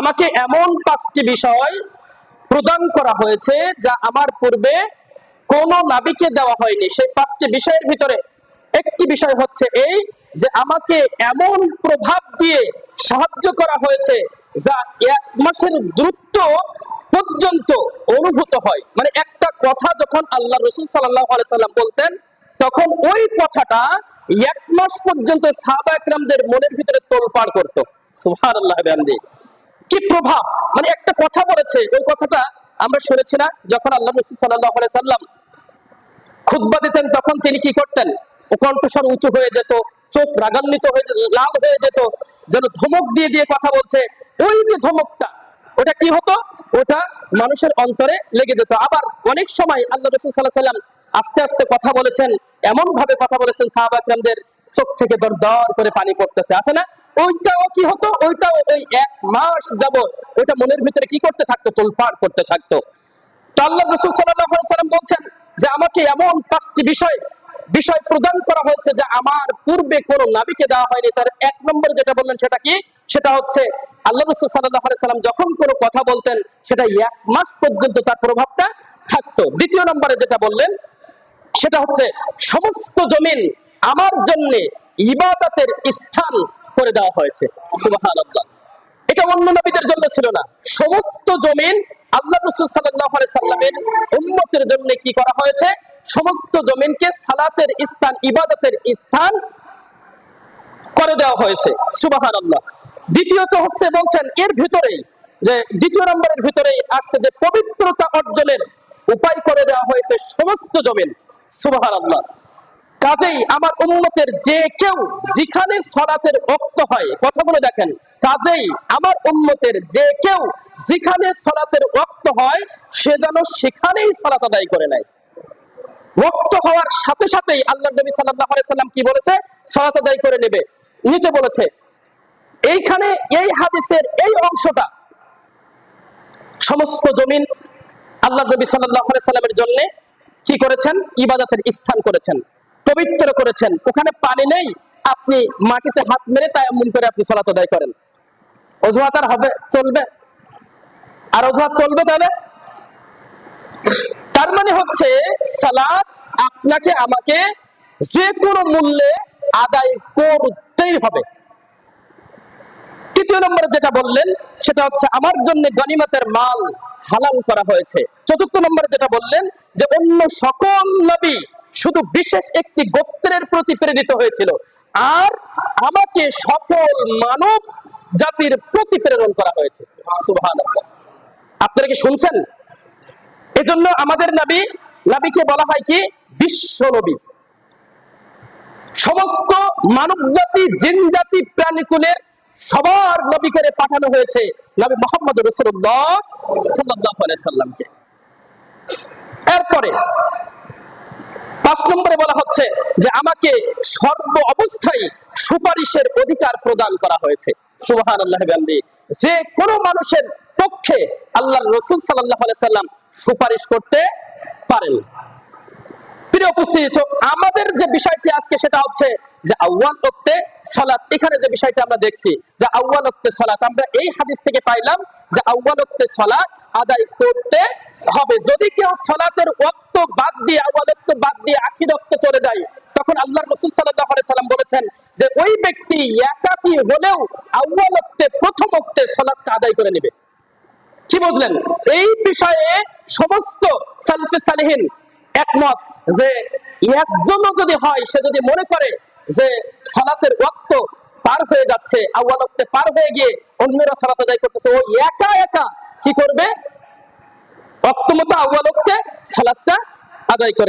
আমাকে এমন পাঁচটি বিষয় প্রদান করা হয়েছে যা আমার পূর্বে কোন নাবিকে দেওয়া হয়নি। সেই পাঁচটি বিষয়ের ভিতরে একটি বিষয় হচ্ছে এই যে আমাকে এমন প্রভাব দিয়ে সাহায্য করা হয়েছে যা এক মাসের দ্রুত পর্যন্ত অনুভূত হয়। মানে একটা কথা যখন আল্লাহ রসুল সাল্লাম বলতেন, তখন ওই কথাটা এক মাস পর্যন্ত সাহাবা একরামদের মনের ভিতরে তোলপাড় করতো। সুহার আল্লাহ কি প্রভাব? মানে একটা কথা বলেছে, ওই কথাটা আমরা শুনেছি না, যখন আল্লাহ রসুল সাল্লাম খুদ্া দিতেন, তখন তিনি কি করতেন? ও কণ্ঠস্বর উঁচু হয়ে যেত, চোখ রাগান্বিত হয়ে লাল হয়ে যেত, যেন ধমক দিয়ে দিয়ে কথা বলছে। ওই যে ধমকটা, ওটা কি হতো? ওটা মানুষের অন্তরে লেগে যেত। আবার অনেক সময় আল্লাহ রসুল সাল্লাহ সাল্লাম আস্তে আস্তে কথা বলেছেন এমন ভাবে কথা বলেছেন সাহাবাকরামদের চোখ থেকে দর দর করে পানি পড়তেছে, আছে না? ওইটাও কি হতো? ওইটাও ওই এক মাস যাব ওইটা মনের ভিতরে কি করতে থাকতো? তোলপাড় করতে থাকতো। তো আল্লাহ রসুল সাল্লাম বলছেন যে আমাকে এমন পাঁচটি বিষয় বিষয় প্রদান করা হয়েছে যে আমার পূর্বে কোন নাবিকে দেওয়া হয়নি। তার এক নম্বর যেটা বললেন সেটা কি? সেটা হচ্ছে আল্লাহ রসুল সাল্লাহ সাল্লাম যখন কোনো কথা বলতেন, সেটা এক মাস পর্যন্ত তার প্রভাবটা থাকতো। দ্বিতীয় নম্বরে যেটা বললেন, সেটা হচ্ছে সমস্ত জমিন আমার জন্য ইবাদতের স্থান করে দেওয়া হয়েছে। এটা অন্য নবীদের জন্য ছিল না। সমস্ত জমিন আল্লাহ রসুল সাল্লামের উম্মতের জন্য কি করা হয়েছে? সমস্ত জমিনকে সালাতের স্থান, ইবাদতের স্থান করে দেওয়া হয়েছে। সুবাহান আল্লাহ দ্বিতীয়ত হচ্ছে বলছেন, এর ভিতরেই যে দ্বিতীয় নম্বরের ভিতরেই আসছে যে পবিত্রতা অর্জনের উপায় করে দেওয়া হয়েছে সমস্ত জমিন। সুবাহান আল্লাহ কাজেই আমার উন্মতের যে কেউ যেখানে সলাতের অক্ত হয়, কথাগুলো দেখেন। কাজেই আমার উন্মতের যে কেউ যেখানে সলাতের অক্ত হয়, সে যেন সেখানেই সলাত আদায় করে নেয়। রক্ত হওয়ার সাথে সাথেই আল্লাহ নবী সাল্লাহ সাল্লাম কি বলেছে? সলাত আদায় করে নেবে। নিতে বলেছে, এইখানে এই হাদিসের এই অংশটা, সমস্ত জমিন আল্লাহ নবী সাল্লাহ সাল্লামের জন্য কি করেছেন? ইবাদতের স্থান করেছেন। পবিত্র করেছেন। ওখানে পানি নেই, আপনি মাটিতে হাত মেরে তাই এমন করে আপনি সলাত আদায় করেন। অজুহাত আর হবে, চলবে। আর অজুহাত চলবে তাহলে? তার মানে হচ্ছে সালাদ আপনাকে, আমাকে যে কোনো মূল্যে আদায় করতেই হবে। তৃতীয় নম্বরে যেটা বললেন, সেটা হচ্ছে, আমার জন্য গনিমতের মাল হালাল করা হয়েছে। চতুর্থ নম্বরে যেটা বললেন, যে অন্য সকল নবী শুধু বিশেষ একটি গোত্রের প্রতি প্রেরিত হয়েছিল। আর আমাকে সকল মানব জাতির প্রতি প্রেরণ করা হয়েছে। আপনারা কি শুনছেন? এজন্য আমাদের নবী, নবীকে বলা হয় কি? বিশ্ব নবী। সমস্ত মানব জাতি, জিন জাতি প্রাণীকুলের সবার নবী করে পাঠানো হয়েছে নবী মোহাম্মদ রসুল্লাহ সাল্লাহ সাল্লামকে। এরপরে পাঁচ নম্বরে বলা হচ্ছে যে আমাকে সর্ব অবস্থায় সুপারিশের অধিকার প্রদান করা হয়েছে। সুবাহান আল্লাহ যে কোনো মানুষের পক্ষে আল্লাহ রসুল সাল্লাহ সাল্লাম সুপারিশ করতে পারেন। প্রিয় উপস্থিত, আমাদের যে বিষয়টি আজকে সেটা হচ্ছে যে আউ্বাল ওক্তে সলাৎ এখানে যে বিষয়টা আমরা দেখছি যে আউ্বাল ওক্তে সলাৎ আমরা এই হাদিস থেকে পাইলাম যে আউ্বাল ওক্তে সলাৎ আদায় করতে হবে। যদি কেউ সলাতের বাদ দিয়ে বাদ দিয়ে চলে যায়। তখন আল্লাহ রসুল সাল্লাহ সাল্লাম বলেছেন যে, ওই ব্যক্তি একাকি হলেও ওক্তে প্রথম ওক্তে সলাৎটা আদায় করে নেবে। কি বুঝলেন? এই বিষয়ে সমস্ত সালফে সালেহীন একমত যে, একজনও যদি হয়, সে যদি মনে করে যে সালাতের ওয়াক্ত পার হয়ে যাচ্ছে ওয়াক্তে পার হয়ে গিয়ে অন্যরা সালাত আদায় করতেছে, ও একা একা কি করবে? ওয়াক্ত মতো সালাদটা আদায় করে।